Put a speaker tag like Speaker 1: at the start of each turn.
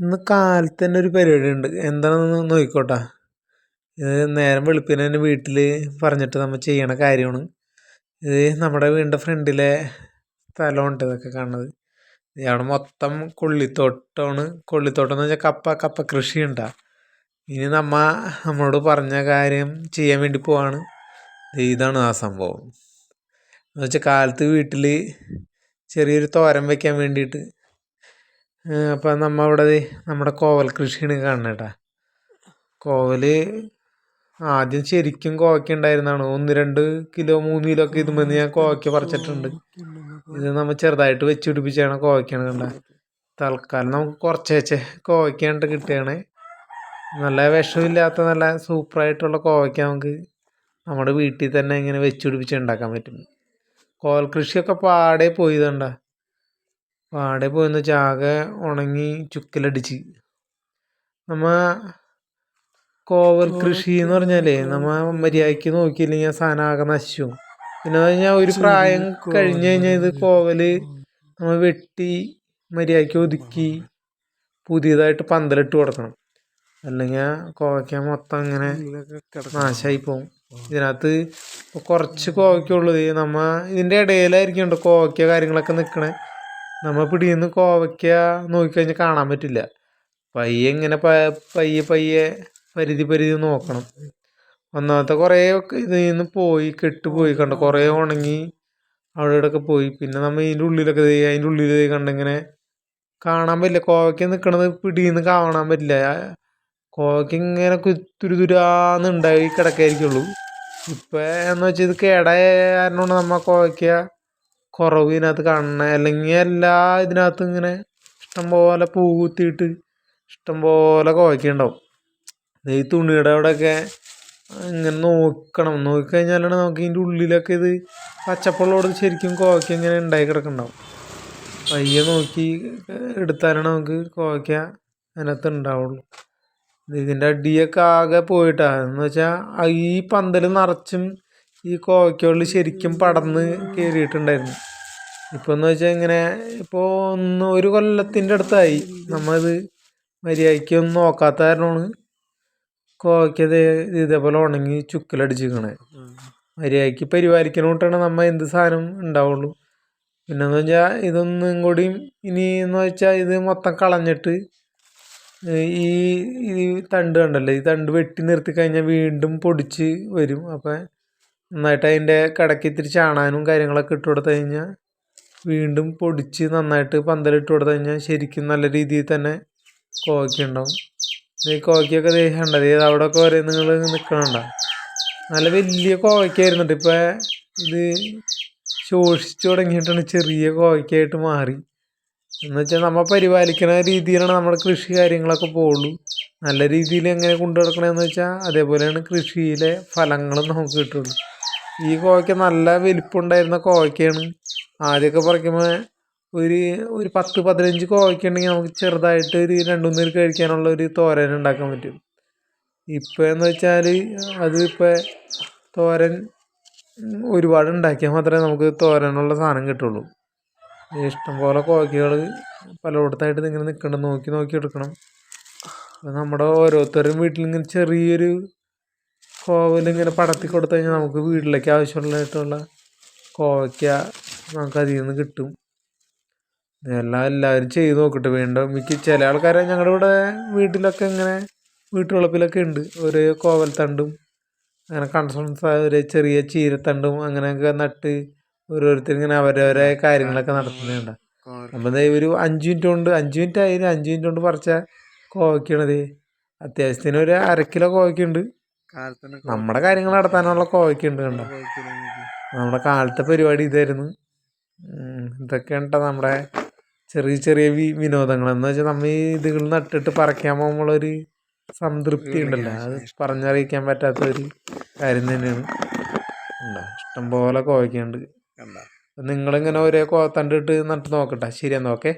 Speaker 1: ഇന്ന് കാലത്ത് തന്നെ ഒരു പരിപാടി ഉണ്ട് എന്താണെന്ന് നോക്കിക്കോട്ടാ. ഇത് നേരം വെളുപ്പിന് തന്നെ വീട്ടിൽ പറഞ്ഞിട്ട് നമ്മൾ ചെയ്യണ കാര്യമാണ്. ഇത് നമ്മുടെ വീടിന്റെ ഫ്രണ്ടിലെ സ്ഥലമുണ്ട് ഇതൊക്കെ കാണുന്നത്. അവിടെ മൊത്തം കൊള്ളിത്തോട്ടമാണ് കൊള്ളിത്തോട്ടം എന്ന് വെച്ചാൽ കപ്പ കപ്പ കൃഷി ഉണ്ടാ ഇനി നമ്മ നമ്മളോട് പറഞ്ഞ കാര്യം ചെയ്യാൻ വേണ്ടി പോവാണ്. ഇതാണ് ആ സംഭവം. എന്ന് വെച്ചാൽ കാലത്ത് വീട്ടിൽ ചെറിയൊരു തോരൻ വെക്കാൻ വേണ്ടിയിട്ട് അപ്പം നമ്മ അവിടെ നമ്മുടെ കോവൽ കൃഷിയാണ് കാണുന്നത് കേട്ടാ. കോവൽ ആദ്യം ശരിക്കും കോവയ്ക്ക ഉണ്ടായിരുന്നതാണ് ഒന്ന് രണ്ട് കിലോ മൂന്ന് കിലോ ഒക്കെ ഇതുമ്പോൾ ഞാൻ കോവയ്ക്ക പറിച്ചിട്ടുണ്ട്. ഇത് നമ്മൾ ചെറുതായിട്ട് വെച്ച് പിടിപ്പിച്ചാണ് കോവയ്ക്കാണ് കണ്ട. തൽക്കാലം നമുക്ക് കുറച്ച് വെച്ച് കോവയ്ക്കാണ്ട് കിട്ടുകയാണ്. നല്ല വിഷമില്ലാത്ത നല്ല സൂപ്പറായിട്ടുള്ള കോവയ്ക്ക നമുക്ക് നമ്മുടെ വീട്ടിൽ തന്നെ ഇങ്ങനെ വെച്ച് പിടിപ്പിച്ച് ഉണ്ടാക്കാൻ പറ്റും. കോവൽ കൃഷിയൊക്കെ പാടെ പോയതുണ്ട പാടെ പോയെന്ന് വെച്ചാൽ ആകെ ഉണങ്ങി ചുക്കിലടിച്ച്. നമ്മ കോവർ കൃഷി എന്ന് പറഞ്ഞാലേ നമ്മ മര്യാദയ്ക്ക് നോക്കിയില്ലെങ്കിൽ ആ സാധനം ആകെ നശിച്ചു. പിന്നെ കഴിഞ്ഞാൽ ഒരു പ്രായം കഴിഞ്ഞു കഴിഞ്ഞാൽ ഇത് കോവൽ നമ്മൾ വെട്ടി മര്യാദയ്ക്ക് ഒതുക്കി പുതിയതായിട്ട് പന്തലിട്ട് കൊടുക്കണം. അല്ലെങ്കിൽ കോവയ്ക്ക മൊത്തം അങ്ങനെ നാശമായി പോകും ഇതിനകത്ത് കുറച്ച് കോവയ്ക്കുള്ളത് നമ്മ ഇതിന്റെ ഇടയിലായിരിക്കും കോവയ്ക്ക കാര്യങ്ങളൊക്കെ നിൽക്കണേ നമ്മൾ പിടിയുന്ന കോവയ്ക്ക നോക്കിക്കഴിഞ്ഞാൽ കാണാൻ പറ്റില്ല. പയ്യെ ഇങ്ങനെ പ- പയ്യെ പയ്യെ പരിധി പരിധി നോക്കണം. ഒന്നാമത്തെ കുറേ ഇതിൽ നിന്ന് പോയി കെട്ടുപോയി കണ്ട? കുറേ ഉണങ്ങി അവിടെ ഇവിടെയൊക്കെ പോയി. പിന്നെ നമ്മൾ ഇതിന്റെ ഉള്ളിലൊക്കെ അതിന്റെ ഉള്ളിൽ കണ്ടിങ്ങനെ കാണാൻ പറ്റില്ല. കോവയ്ക്ക നിൽക്കണത് പിടിയിൽ കാണാൻ പറ്റില്ല. കോവയ്ക്ക ഇങ്ങനെ കുത്തുരു തുരാന്ന് ഉണ്ടായി കിടക്കായിരിക്കുള്ളൂ. ഇപ്പം എന്ന് വെച്ചാൽ ഇത് കേടായ കാരണമാണ് നമ്മൾ കോവയ്ക്ക കുറവ് ഇതിനകത്ത് കാണണേ. അല്ലെങ്കിൽ എല്ലാ ഇതിനകത്തും ഇങ്ങനെ ഇഷ്ടംപോലെ പൂ കുത്തിയിട്ട് ഇഷ്ടംപോലെ കോവയ്ക്ക ഉണ്ടാവും ദേ ഈ തുണിയുടെ അവിടെയൊക്കെ ഇങ്ങനെ നോക്കണം. നോക്കിക്കഴിഞ്ഞാലാണ് നമുക്ക് ഇതിന്റെ ഉള്ളിലൊക്കെ ഇത് പച്ചപ്പുള്ളോട് ശരിക്കും കോവയ്ക്ക ഇങ്ങനെ ഉണ്ടായി കിടക്കുന്നുണ്ടാവും. പയ്യെ നോക്കി എടുത്താലാണ് നമുക്ക് കോവയ്ക്ക അതിനകത്ത് ഉണ്ടാവുള്ളൂ. ഇതിന്റെ അടിയൊക്കെ ആകെ പോയിട്ടാ. എന്ന് വെച്ചാൽ ഈ പന്തൽ നിറച്ചും ഈ കോവയ്ക്കുള്ളിൽ ശരിക്കും പടർന്ന് കയറിയിട്ടുണ്ടായിരുന്നു ഇപ്പോൾ എന്ന് വെച്ചാൽ ഇങ്ങനെ ഇപ്പോൾ ഒന്ന് ഒരു കൊല്ലത്തിന്റെ അടുത്തായി. നമ്മളത് മര്യാദയ്ക്ക് ഒന്നും നോക്കാത്ത കാരണമാണ് കോവയ്ക്കത് ഇതേപോലെ ഉണങ്ങി ചുക്കിലടിച്ചിരിക്കണേ. മര്യാദയ്ക്ക് പരിപാലിക്കണോട്ടാണ് നമ്മൾ എന്ത് സാധനം ഉണ്ടാവുള്ളൂ. പിന്നെന്ന് വെച്ചാൽ ഇതൊന്നും കൂടിയും ഇനി എന്ന് വെച്ചാൽ ഇത് മൊത്തം കളഞ്ഞിട്ട് ഈ ഈ തണ്ട് കണ്ടല്ലോ? ഈ തണ്ട് വെട്ടി നിർത്തി കഴിഞ്ഞാൽ വീണ്ടും പൊടിച്ച് വരും. അപ്പം നന്നായിട്ട് അതിന്റെ കടയ്ക്ക് ഇത്തിരി ചാണാനും കാര്യങ്ങളൊക്കെ ഇട്ട് കൊടുത്തു കഴിഞ്ഞാൽ വീണ്ടും പൊടിച്ച് നന്നായിട്ട് പന്തലിട്ട് കൊടുത്തു കഴിഞ്ഞാൽ ശരിക്കും നല്ല രീതിയിൽ തന്നെ കോവയ്ക്ക ഉണ്ടാവും. ഈ കോവയ്ക്കൊക്കെ ദേ കണ്ടത് ഇത് അവിടെ വരെ നിങ്ങൾ നിൽക്കണുണ്ട. നല്ല വലിയ കോവയ്ക്കായിരുന്നിട്ട് ഇപ്പോൾ ഇപ്പം ഇത് ശോഷിച്ചു തുടങ്ങിയിട്ടാണ് ചെറിയ കോവയ്ക്കായിട്ട് മാറി. എന്ന് വെച്ചാൽ നമ്മൾ പരിപാലിക്കുന്ന രീതിയിലാണ് നമ്മുടെ കൃഷി കാര്യങ്ങളൊക്കെ പോകുള്ളൂ നല്ല രീതിയിൽ എങ്ങനെ കൊണ്ടു നടക്കണമെന്ന് വെച്ചാൽ അതേപോലെയാണ് കൃഷിയിലെ ഫലങ്ങളും നമുക്ക് കിട്ടുള്ളൂ. ഈ കോവയ്ക്ക നല്ല വലിപ്പമുണ്ടായിരുന്ന കോവയ്ക്കയാണ് ആദ്യമൊക്കെ പറിക്കുമ്പോൾ ഒരു ഒരു പത്ത് പതിനഞ്ച് കോവയ്ക്ക ഉണ്ടെങ്കിൽ നമുക്ക് ചെറുതായിട്ട് ഒരു രണ്ട് മൂന്ന് പേർക്ക് കഴിക്കാനുള്ള ഒരു തോരൻ ഉണ്ടാക്കാൻ പറ്റും. ഇപ്പം എന്ന് വെച്ചാൽ അത് ഇപ്പോൾ തോരൻ ഒരുപാട് ഉണ്ടാക്കിയാൽ മാത്രമേ നമുക്ക് തോരനുള്ള സാധനം കിട്ടുള്ളൂ. ഇഷ്ടംപോലെ കോവയ്ക്കകൾ പലയിടത്തായിട്ട് ഇങ്ങനെ നിൽക്കുന്നുണ്ട് നോക്കി നോക്കി എടുക്കണം. നമ്മുടെ ഓരോരുത്തരും വീട്ടിൽ ഇങ്ങനെ ചെറിയൊരു കോവലിങ്ങനെ പടത്തി കൊടുത്തു കഴിഞ്ഞാൽ നമുക്ക് വീട്ടിലേക്ക് ആവശ്യമുള്ളതായിട്ടുള്ള കോവയ്ക്ക നമുക്ക് അതിൽ നിന്ന് കിട്ടും. എല്ലാം എല്ലാവരും ചെയ്ത് നോക്കട്ടെ. വീണ്ടും മിക്ക ചില ആൾക്കാരെ ഞങ്ങളുടെ ഇവിടെ വീട്ടിലൊക്കെ ഇങ്ങനെ വീട്ടുവളപ്പിലൊക്കെ ഉണ്ട്. ഒരു കോവൽ തണ്ടും അങ്ങനെ കൺസൺസ് ഒരു ചെറിയ ചീരത്തണ്ടും അങ്ങനെയൊക്കെ നട്ട് ഓരോരുത്തർ ഇങ്ങനെ അവരവരെ കാര്യങ്ങളൊക്കെ നടത്തുന്നുണ്ട്. അപ്പം ഒരു അഞ്ച് മിനിറ്റ് കൊണ്ട് അഞ്ച് മിനിറ്റ് ആയി അഞ്ച് മിനിറ്റ് കൊണ്ട് പറിച്ച കോവയ്ക്കണത്. അത്യാവശ്യത്തിന് ഒരു അര കിലോ കോവയ്ക്കുണ്ട്. നമ്മുടെ കാര്യങ്ങൾ നടത്താനുള്ള കോവയ്ക്കുണ്ട് കണ്ടോ? നമ്മുടെ കാലത്തെ പരിപാടി ഇതായിരുന്നു. ഇതൊക്കെ ഇതൊക്കെയാണ് ട്ടോ നമ്മുടെ ചെറിയ ചെറിയ വി വിനോദങ്ങൾ എന്ന് വെച്ചാൽ നമ്മൾ ഈ ഇതുകൾ നട്ടിട്ട് പറിക്കാൻ പോകുമ്പോഴൊരു സംതൃപ്തി ഉണ്ടല്ലോ. അത് പറഞ്ഞറിയിക്കാൻ പറ്റാത്ത ഒരു കാര്യം തന്നെയാണ്. ഉണ്ടോ? ഇഷ്ടംപോലെ കോവയ്ക്കുണ്ട്. നിങ്ങളിങ്ങനെ ഒരേ കോ തണ്ടിട്ട് നട്ട് നോക്കട്ടെ. ശരി എന്നാൽ ഓക്കെ?